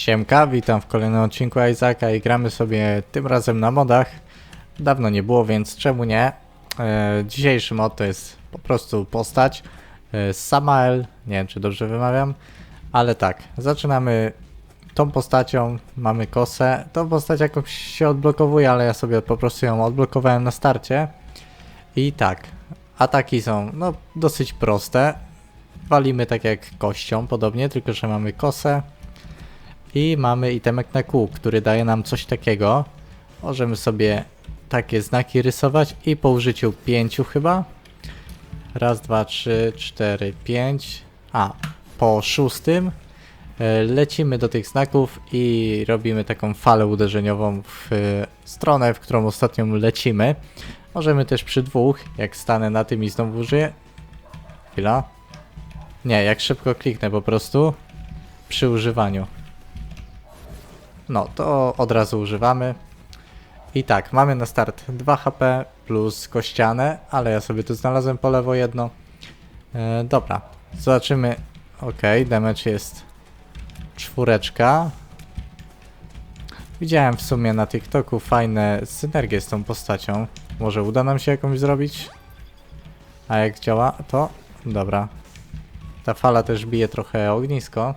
Siemka, witam w kolejnym odcinku Isaaca i gramy sobie tym razem na modach. Dawno nie było, więc czemu nie? E, dzisiejszy mod to jest po prostu postać e, Samael, nie wiem czy dobrze wymawiam, ale tak, zaczynamy tą postacią, mamy kosę, tą postać jakoś się odblokowuje, ale ja sobie po prostu ją odblokowałem na starcie. I tak, ataki są no dosyć proste, walimy tak jak kością podobnie, tylko że mamy kosę. I mamy itemek na kół, który daje nam coś takiego. Możemy sobie takie znaki rysować i po użyciu pięciu chyba. Raz, dwa, trzy, cztery, pięć. A, po szóstym e, lecimy do tych znaków i robimy taką falę uderzeniową w e, stronę, w którą ostatnio lecimy. Możemy też przy dwóch, jak stanę na tym i znowu użyję. Chwila. Nie, jak szybko kliknę po prostu przy używaniu. No, to od razu używamy. I tak, mamy na start 2 HP plus kościane, ale ja sobie tu znalazłem po lewo jedno. E, dobra, zobaczymy. Ok, damage jest czwóreczka. Widziałem w sumie na TikToku fajne synergie z tą postacią. Może uda nam się jakąś zrobić? A jak działa to? Dobra. Ta fala też bije trochę ognisko.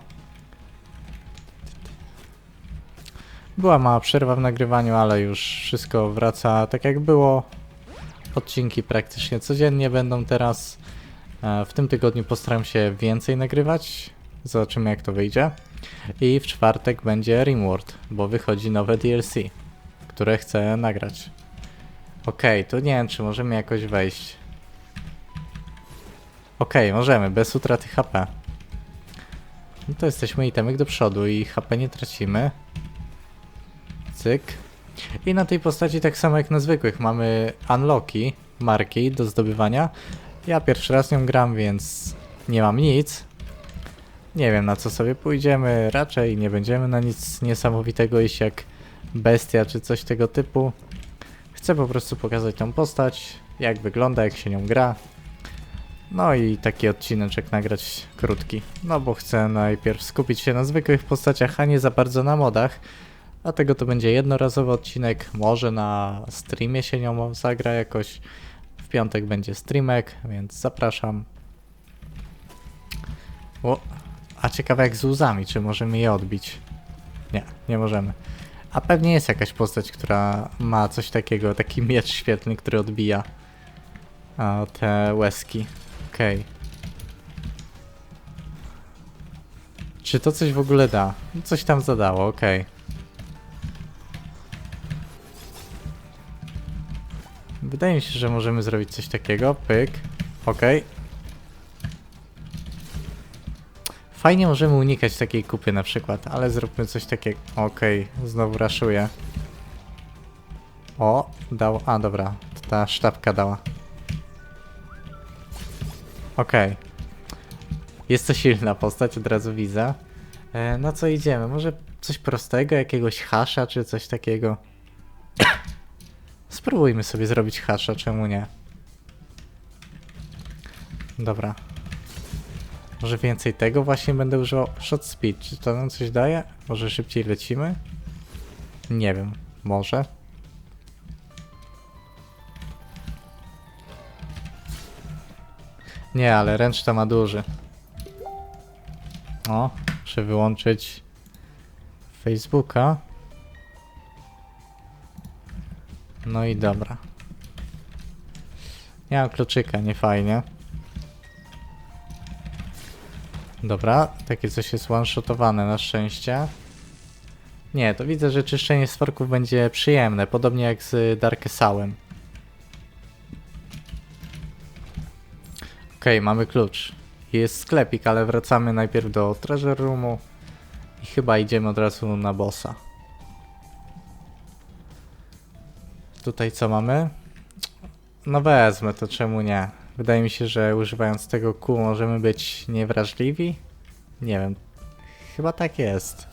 Była mała przerwa w nagrywaniu, ale już wszystko wraca tak jak było. Odcinki praktycznie codziennie będą teraz. E, W tym tygodniu postaram się więcej nagrywać. Zobaczymy jak to wyjdzie. I w czwartek będzie Rimworld, bo wychodzi nowe DLC, które chcę nagrać. Okej, to nie wiem czy możemy jakoś wejść. Okej, możemy, bez utraty HP. No to jesteśmy itemek do przodu i HP nie tracimy. Cyk. I na tej postaci tak samo jak na zwykłych mamy unlocki, marki do zdobywania. Ja pierwszy raz nią gram, więc nie mam nic. Nie wiem na co sobie pójdziemy, raczej nie będziemy na nic niesamowitego iść jak bestia czy coś tego typu. Chcę po prostu pokazać tą postać, jak wygląda, jak się nią gra. No i taki odcineczek nagrać krótki. No bo chcę najpierw skupić się na zwykłych postaciach, a nie za bardzo na modach. Dlatego to będzie jednorazowy odcinek. Może na streamie się nią zagra jakoś. W piątek będzie streamek, więc zapraszam. O, a ciekawe jak z łzami, czy możemy je odbić? Nie, nie możemy. A pewnie jest jakaś postać, która ma coś takiego, taki miecz świetlny, który odbija a, te łezki. Okej. Czy to coś w ogóle da? Coś tam zadało, okej. Wydaje mi się, że możemy zrobić coś takiego. Pyk. Okej. Fajnie możemy unikać takiej kupy na przykład, ale zróbmy coś takiego. Okej, znowu raszuję. O, dał. A, dobra. Ta sztabka dała. Okej. Jest to silna postać, od razu widzę. E, na co idziemy? Może coś prostego, jakiegoś hasza czy coś takiego? Spróbujmy sobie zrobić hasza, czemu nie? Dobra. Może więcej tego właśnie będę używał. Shot speed, czy to nam coś daje? Może szybciej lecimy? Nie wiem, może. Nie, ale ręczna ma duży. O, muszę wyłączyć Facebooka. No i dobra. Nie mam kluczyka, nie fajnie. Dobra, takie coś jest one-shotowane na szczęście. Nie, to widzę, że czyszczenie stworków będzie przyjemne, podobnie jak z Darkesałem. Okej, mamy klucz. Jest sklepik, ale wracamy najpierw do Treasure Roomu i chyba idziemy od razu na bossa. Tutaj co mamy? No wezmę, to czemu nie? Wydaje mi się, że używając tego kół możemy być niewrażliwi? Nie wiem. Chyba tak jest.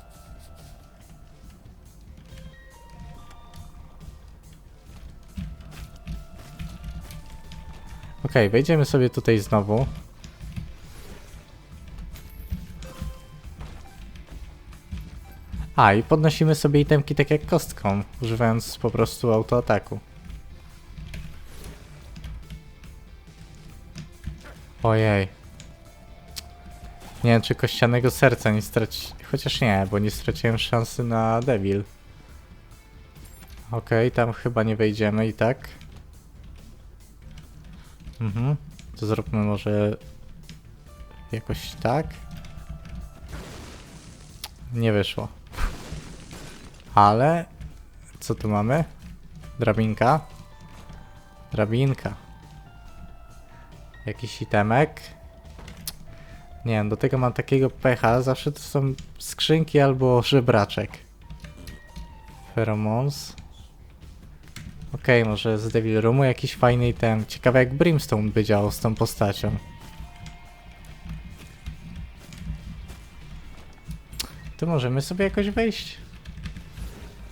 Okej, wejdziemy sobie tutaj znowu. A, i podnosimy sobie itemki tak jak kostką, używając po prostu autoataku. Ojej. Nie wiem, czy kościanego serca nie straci... Chociaż nie, bo nie straciłem szansy na Devil. Okej, tam chyba nie wejdziemy i tak. Mhm. To zróbmy może jakoś tak. Nie wyszło. Ale co tu mamy? Drabinka. Drabinka. Jakiś itemek. Nie wiem, do tego mam takiego pecha. Zawsze to są skrzynki albo żebraczek. Pheromones. Okej, może z Devil Roomu jakiś fajny item. Ciekawe jak Brimstone by działał z tą postacią. Tu możemy sobie jakoś wejść.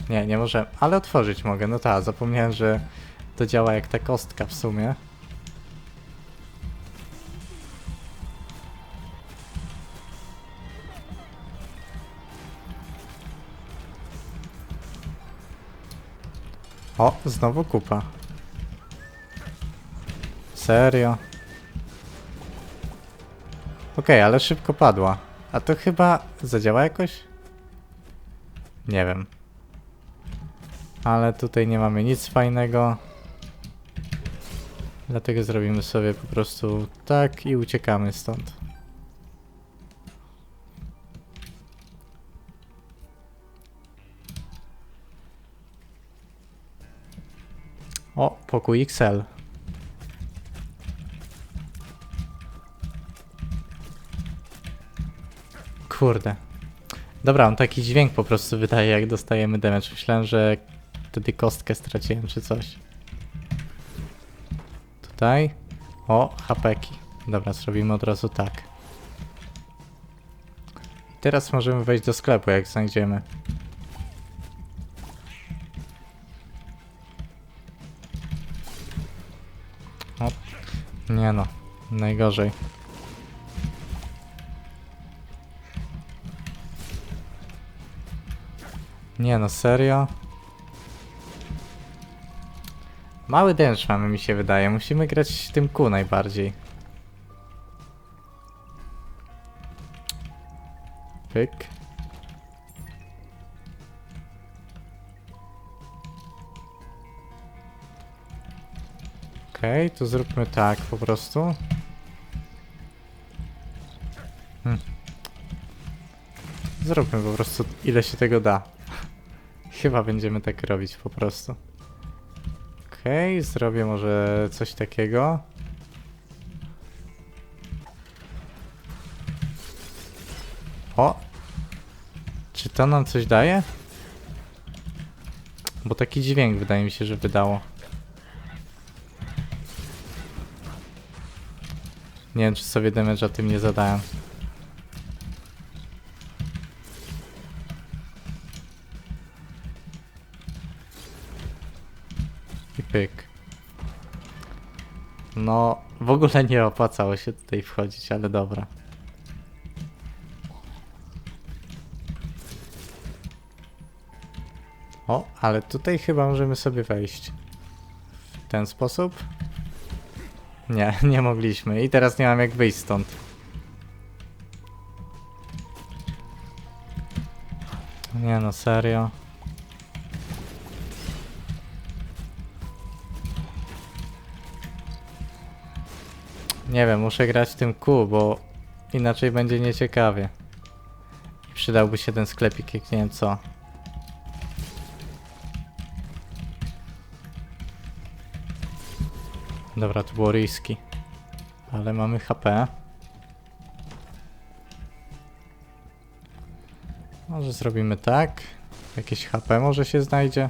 Nie, nie możemy, ale otworzyć mogę. No tak, zapomniałem, że to działa jak ta kostka w sumie. O, znowu kupa. Serio? Okej, ale szybko padła. A to chyba zadziała jakoś? Nie wiem. Ale tutaj nie mamy nic fajnego. Dlatego zrobimy sobie po prostu tak i uciekamy stąd. O, pokój XL. Kurde. Dobra, on taki dźwięk po prostu wydaje, jak dostajemy damage. Myślałem, że wtedy kostkę straciłem, czy coś. Tutaj. O, hapeki. Dobra, zrobimy od razu tak. Teraz możemy wejść do sklepu, jak znajdziemy. O, nie no, najgorzej. Nie no, serio? Mały dęcz mamy, mi się wydaje. Musimy grać tym Q najbardziej. Pyk. Okej, okay, to zróbmy tak po prostu. Hmm. Zróbmy po prostu ile się tego da. Chyba będziemy tak robić po prostu. Okej, okay, zrobię może coś takiego. O! Czy to nam coś daje? Bo taki dźwięk wydaje mi się, że wydało. Nie wiem, czy sobie damage'a tym nie zadałem. W ogóle nie opłacało się tutaj wchodzić, ale dobra. O, ale tutaj chyba możemy sobie wejść. W ten sposób. Nie, nie mogliśmy. I teraz nie mam jak wyjść stąd. Nie no, serio. Nie wiem, muszę grać tym Q, bo inaczej będzie nieciekawie. Przydałby się ten sklepik, jak nie wiem co. Dobra, to było riski. Ale mamy HP. Może zrobimy tak. Jakieś HP może się znajdzie.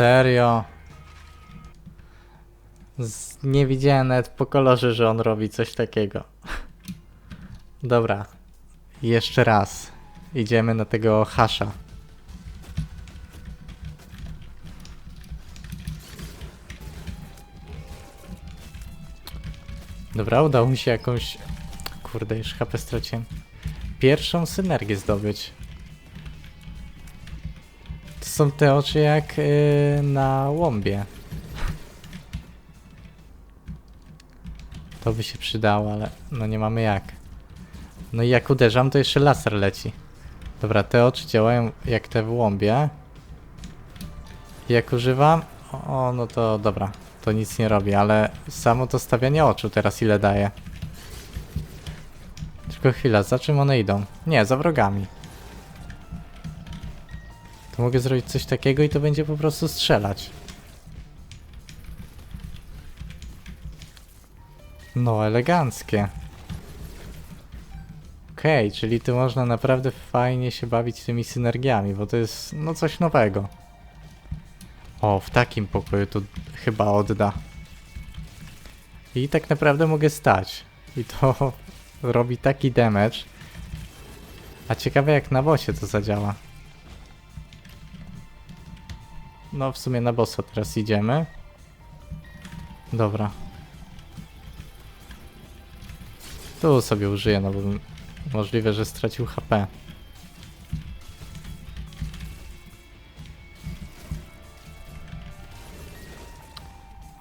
Serio? Z... Nie widziałem nawet po kolorze, że on robi coś takiego. Dobra. Jeszcze raz. Idziemy na tego hasza. Dobra, udało mi się jakąś... Kurde, już HP straciłem. Pierwszą synergię zdobyć. Są te oczy jak yy, na łąbie. To by się przydało, ale no nie mamy jak. No i jak uderzam, to jeszcze laser leci. Dobra, te oczy działają jak te w łąbie. Jak używam... O, no to dobra. To nic nie robi, ale samo to stawianie oczu teraz ile daje. Tylko chwila, za czym one idą? Nie, za wrogami. Mogę zrobić coś takiego i to będzie po prostu strzelać. No, eleganckie. Okej, czyli tu można naprawdę fajnie się bawić tymi synergiami, bo to jest no coś nowego. O, w takim pokoju to chyba odda. I tak naprawdę mogę stać. I to robi taki damage. A ciekawe jak na bossie to zadziała. No w sumie na bossa teraz idziemy. Dobra. Tu sobie użyję, no bo możliwe, że stracił HP.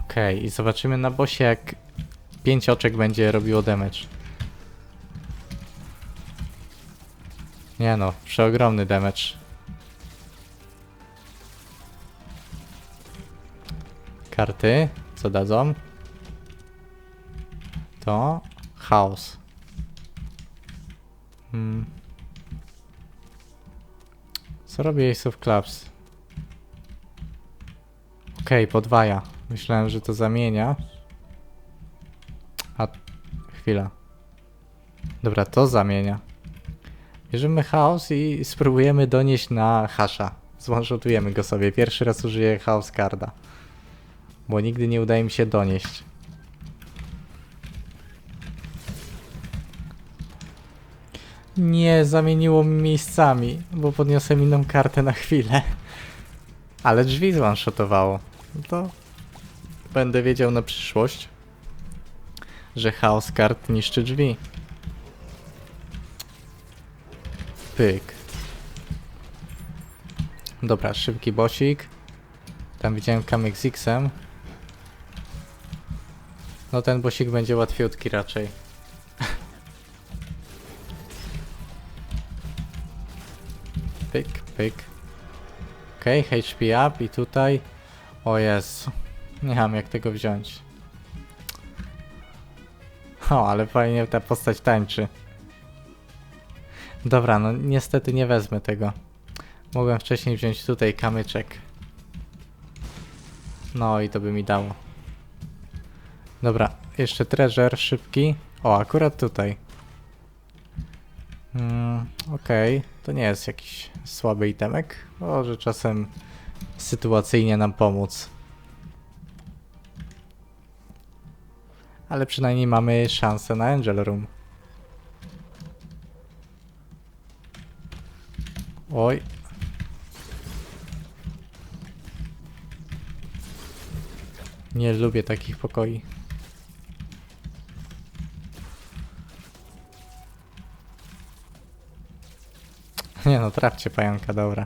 Okej, i zobaczymy na bossie jak 5 oczek będzie robiło damage. Nie no, przeogromny damage. Karty, co dadzą? To chaos. Hmm. Co robi Ace of Clubs? Okej, podwaja. Myślałem, że to zamienia. A chwila. Dobra, to zamienia. Bierzemy chaos i spróbujemy donieść na hasza. Zwanshotujemy go sobie. Pierwszy raz użyję chaos carda. Bo nigdy nie udaje mi się donieść. Nie, zamieniło mi miejscami, bo podniosłem inną kartę na chwilę. Ale drzwi zwanshotowało. No to będę wiedział na przyszłość, że chaos kart niszczy drzwi. Pyk. Dobra, szybki bosik. Tam widziałem kamyk z X-em. No ten bosik będzie łatwiutki raczej. Pyk, pyk. Okej, okay, HP up i tutaj... O Jezu. Nie mam jak tego wziąć. O, ale fajnie ta postać tańczy. Dobra, no niestety nie wezmę tego. Mogłem wcześniej wziąć tutaj kamyczek. No i to by mi dało. Jeszcze treasure szybki. O, akurat tutaj. Mm, Okej, to nie jest jakiś słaby itemek. Może czasem sytuacyjnie nam pomóc. Ale przynajmniej mamy szansę na Angel Room. Oj. Nie lubię takich pokoi. Nie no, trafcie pająka, dobra.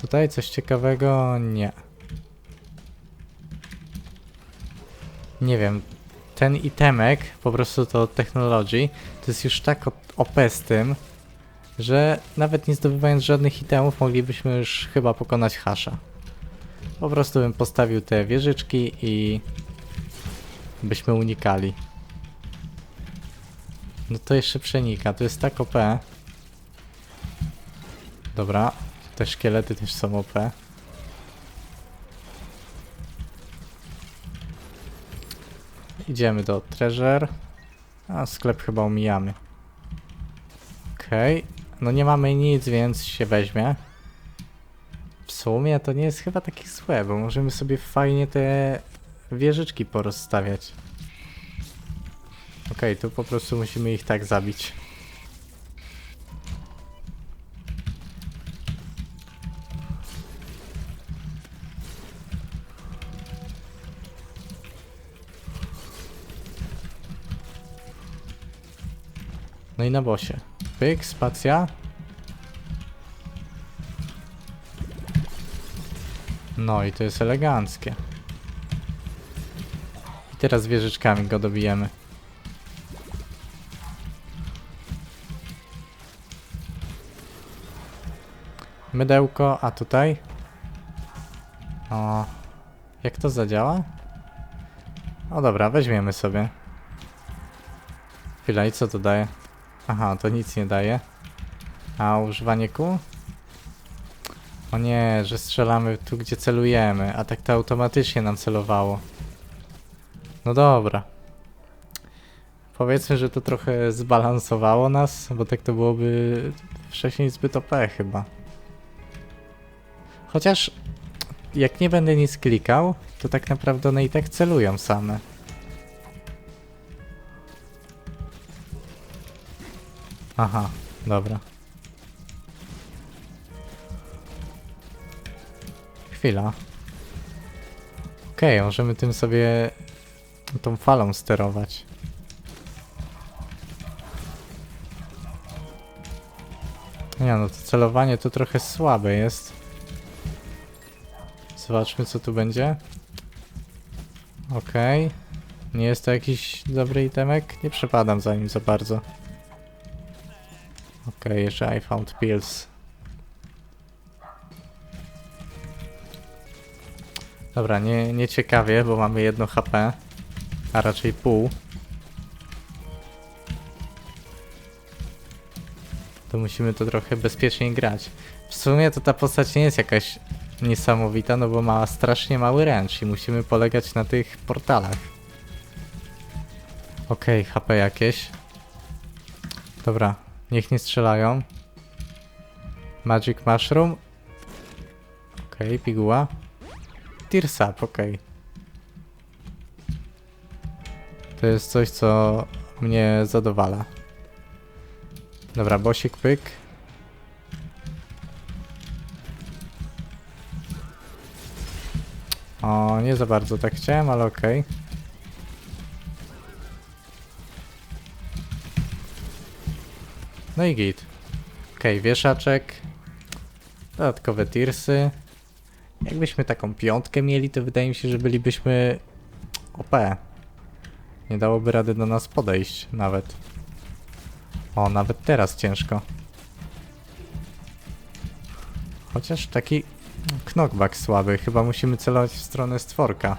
Tutaj coś ciekawego? Nie. Nie wiem. Ten itemek, po prostu to technology, to jest już tak OP z tym, że nawet nie zdobywając żadnych itemów moglibyśmy już chyba pokonać hasza. Po prostu bym postawił te wieżyczki i byśmy unikali. No to jeszcze przenika, to jest tak OP. Dobra, te szkielety też są OP. Idziemy do Treasure. A sklep chyba omijamy. Okej. No nie mamy nic, więc się weźmie sumie to nie jest chyba takie złe, bo możemy sobie fajnie te wieżyczki porozstawiać. Okej, okay, tu po prostu musimy ich tak zabić. No i na bosie. Pyk, spacja. No i to jest eleganckie. I teraz wieżyczkami go dobijemy. Mydełko, a tutaj? O, jak to zadziała? O dobra, weźmiemy sobie. Chwila, i co to daje? Aha, to nic nie daje. A używanie kół? O nie, że strzelamy tu, gdzie celujemy, a tak to automatycznie nam celowało. No dobra. Powiedzmy, że to trochę zbalansowało nas, bo tak to byłoby wcześniej zbyt OP chyba. Chociaż jak nie będę nic klikał, to tak naprawdę one i tak celują same. Aha, dobra. Chwila. Okej, możemy tym sobie tą falą sterować. Nie no, to celowanie to trochę słabe jest. Zobaczmy co tu będzie. Okej. Nie jest to jakiś dobry itemek? Nie przepadam za nim za bardzo. Okej, jeszcze I found pills. Dobra, nie, nie ciekawie, bo mamy jedno HP, a raczej pół. To musimy to trochę bezpieczniej grać. W sumie to ta postać nie jest jakaś niesamowita, no bo ma strasznie mały ręcz i musimy polegać na tych portalach. Okej, HP jakieś. Dobra, niech nie strzelają. Magic Mushroom. Okej, piguła. Tears Up, okej. To jest coś, co mnie zadowala. Dobra, bosik pyk. O, nie za bardzo tak chciałem, ale okej. No i git. Okej, wieszaczek. Dodatkowe tirsy. Jakbyśmy taką piątkę mieli, to wydaje mi się, że bylibyśmy OP. Nie dałoby rady do nas podejść nawet. O, nawet teraz ciężko. Chociaż taki knockback słaby. Chyba musimy celować w stronę stworka.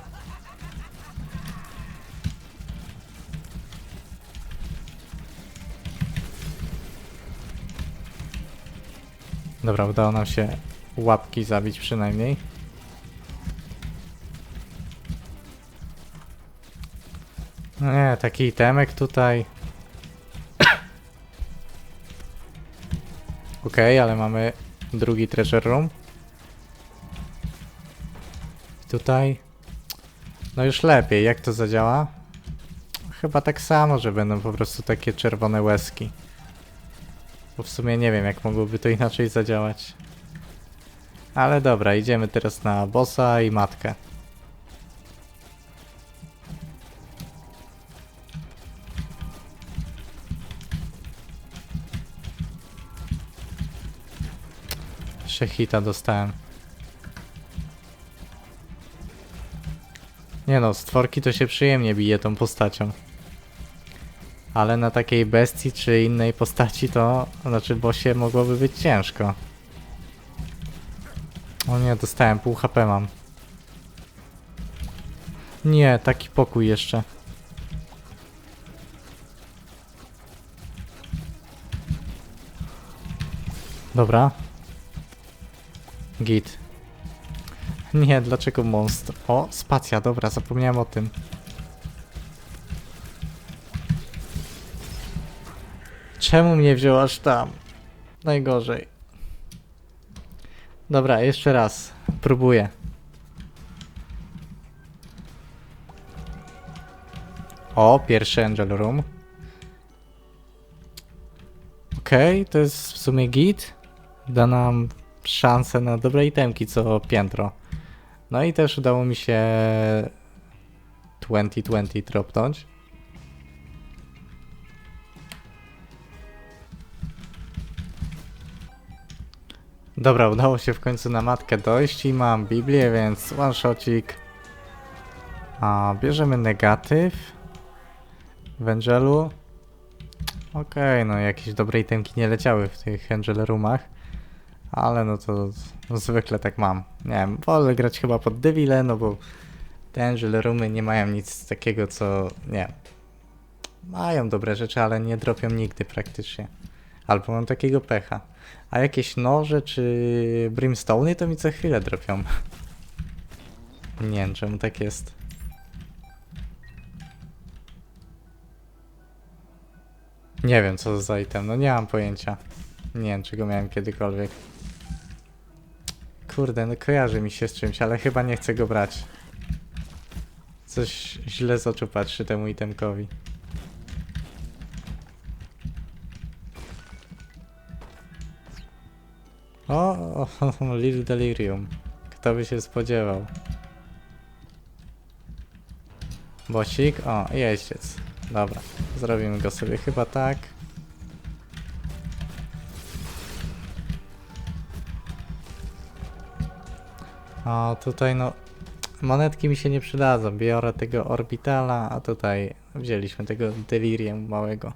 Dobra, udało nam się łapki zabić przynajmniej. Nie, taki itemek tutaj. Okej, ale mamy drugi treasure room. Tutaj. No już lepiej, jak to zadziała? Chyba tak samo, że będą po prostu takie czerwone łezki. Bo w sumie nie wiem, jak mogłoby to inaczej zadziałać. Ale dobra, idziemy teraz na bossa i matkę. Jeszcze hita dostałem. Nie no, stworki to się przyjemnie bije tą postacią. Ale na takiej bestii czy innej postaci to, znaczy bossie mogłoby być ciężko. O nie, dostałem pół HP mam. Nie, taki pokój jeszcze. Dobra. Git. Nie, dlaczego monstr? O, spacja, dobra, zapomniałem o tym. Czemu mnie wziął aż tam? Najgorzej. Dobra, jeszcze raz. Próbuję. O, pierwszy Angel Room. Okej, to jest w sumie git. Da nam szansę na dobre itemki co piętro. No i też udało mi się 2020 dropnąć. Dobra, udało się w końcu na matkę dojść i mam Biblię, więc one shotik. A, bierzemy negatyw. Wężelu. Okej, okay, no jakieś dobre itemki nie leciały w tych Angel Roomach. Ale no to zwykle tak mam. Nie wiem, wolę grać chyba pod Devile, no bo Angel Roomy nie mają nic takiego, co... nie Mają dobre rzeczy, ale nie dropią nigdy praktycznie. Albo mam takiego pecha. A jakieś noże czy brimstone to mi co chwilę dropią. Nie wiem czemu tak jest. Nie wiem co za item, no nie mam pojęcia. Nie wiem czy go miałem kiedykolwiek. Kurde, no kojarzy mi się z czymś, ale chyba nie chcę go brać. Coś źle z oczu patrzy temu itemkowi. O, o, Lil Delirium. Kto by się spodziewał? Bosik? O, jeździec. Dobra, zrobimy go sobie chyba tak. O, tutaj no... Monetki mi się nie przydadzą. Biorę tego Orbitala, a tutaj wzięliśmy tego Delirium małego.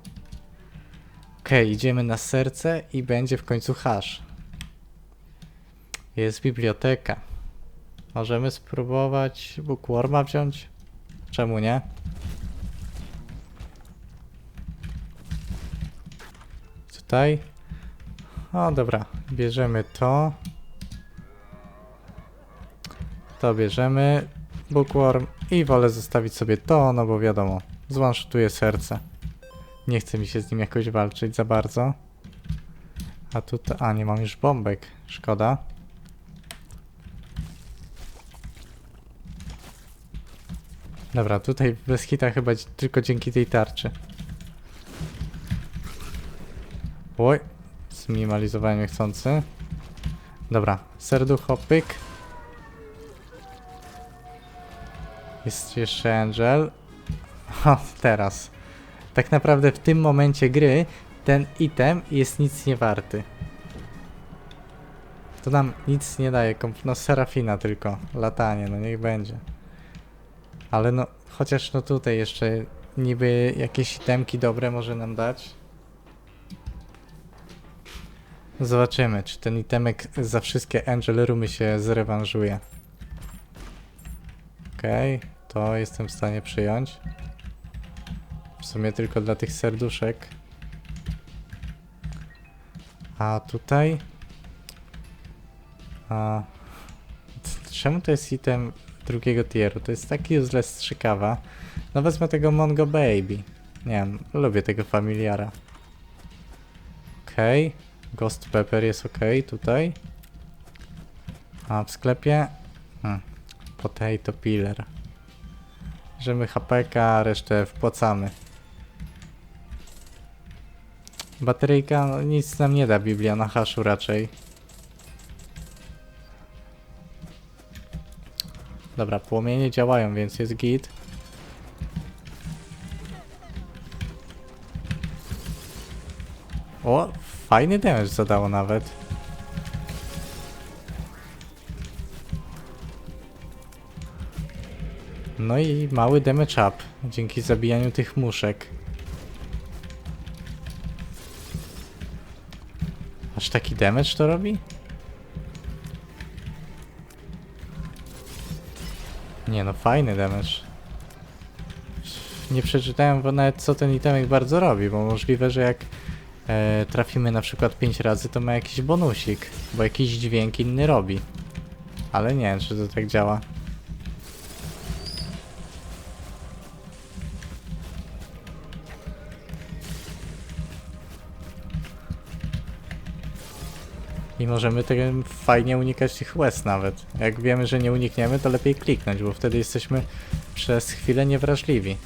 Okej, idziemy na serce i będzie w końcu hash. Jest biblioteka. Możemy spróbować Bookworma wziąć? Czemu nie? Tutaj. O, dobra. Bierzemy to. To bierzemy. Bookworm. I wolę zostawić sobie to, no bo wiadomo. Zwanshotuję serce. Nie chce mi się z nim jakoś walczyć za bardzo. A tutaj... A, nie mam już bombek. Szkoda. Dobra, tutaj bez hita chyba tylko dzięki tej tarczy. Oj, zminimalizowałem niechcący. Dobra, serducho, pyk. Jest jeszcze Angel. O, teraz. Tak naprawdę w tym momencie gry ten item jest nic nie warty. To nam nic nie daje, no Serafina tylko, latanie, no niech będzie. Ale no, chociaż no tutaj jeszcze niby jakieś itemki dobre może nam dać. Zobaczymy, czy ten itemek za wszystkie Angel Roomy się zrewanżuje. Okej, to jestem w stanie przyjąć. W sumie tylko dla tych serduszek. A tutaj... A... Czemu to jest item drugiego tieru? To jest taki useless strzykawa. No wezmę tego Mongo Baby. Nie wiem, lubię tego familiara. Okej. Ghost Pepper jest ok tutaj. A w sklepie? Hmm. Potato Peeler. Bierzemy HPK, resztę wpłacamy. Bateryjka no, nic nam nie da, Biblia na haszu raczej. Dobra, płomienie działają, więc jest git. O, fajny damage zadało nawet. No i mały damage up dzięki zabijaniu tych muszek. Aż taki damage to robi? Nie no, fajny damage. Nie przeczytałem nawet co ten itemek bardzo robi, bo możliwe, że jak e, trafimy na przykład 5 razy, to ma jakiś bonusik, bo jakiś dźwięk inny robi. Ale nie wiem, czy to tak działa. Możemy tym fajnie unikać tych łez nawet. Jak wiemy, że nie unikniemy, to lepiej kliknąć, bo wtedy jesteśmy przez chwilę niewrażliwi.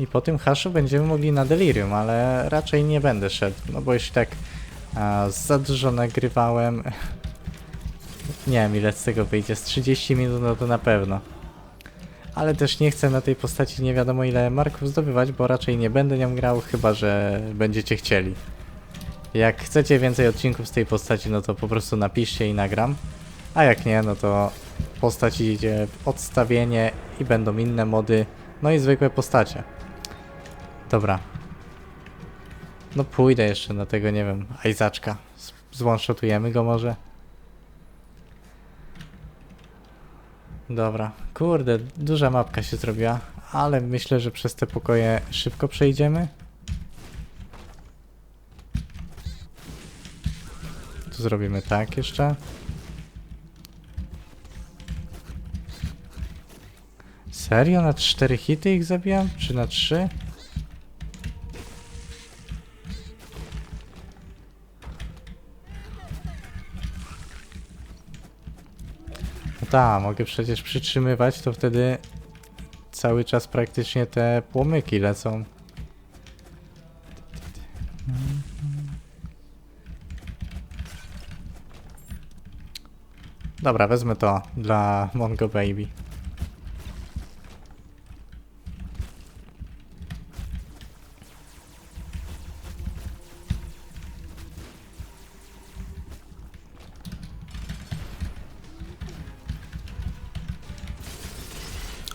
I po tym haszu będziemy mogli na delirium, ale raczej nie będę szedł, no bo jeśli tak a, za dużo nagrywałem, Nie wiem ile z tego wyjdzie, z 30 minut no to na pewno. Ale też nie chcę na tej postaci nie wiadomo ile marków zdobywać, bo raczej nie będę nią grał, chyba że będziecie chcieli. Jak chcecie więcej odcinków z tej postaci, no to po prostu napiszcie i nagram. A jak nie, no to postać idzie w odstawienie i będą inne mody, no i zwykłe postacie. Dobra. No pójdę jeszcze na tego, nie wiem, Ajzaczka. Z- Złączotujemy go może? Dobra. Kurde, duża mapka się zrobiła, ale myślę, że przez te pokoje szybko przejdziemy. Tu zrobimy tak jeszcze. Serio? Na 4 hity ich zabijam? Czy na 3? Tak, mogę przecież przytrzymywać, to wtedy cały czas praktycznie te płomyki lecą. Dobra, wezmę to dla Mongo Baby.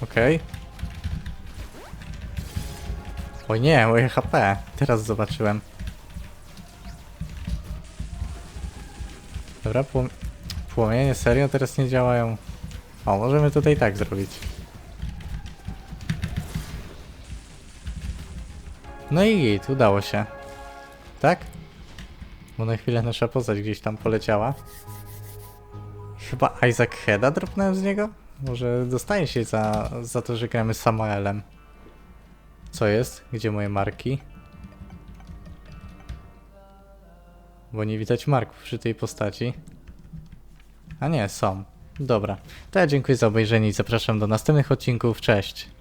Okej. O nie, moje HP. Teraz zobaczyłem. Dobra, płom płomienie serio teraz nie działają. O, możemy tutaj tak zrobić. No i git, udało się. Tak? Bo na chwilę nasza postać gdzieś tam poleciała. Chyba Isaac Heada dropnąłem z niego? Może dostaje się za, za to, że gramy z Samuelem. Co jest? Gdzie moje marki? Bo nie widać marków przy tej postaci. A nie, są. Dobra. To ja dziękuję za obejrzenie i zapraszam do następnych odcinków. Cześć!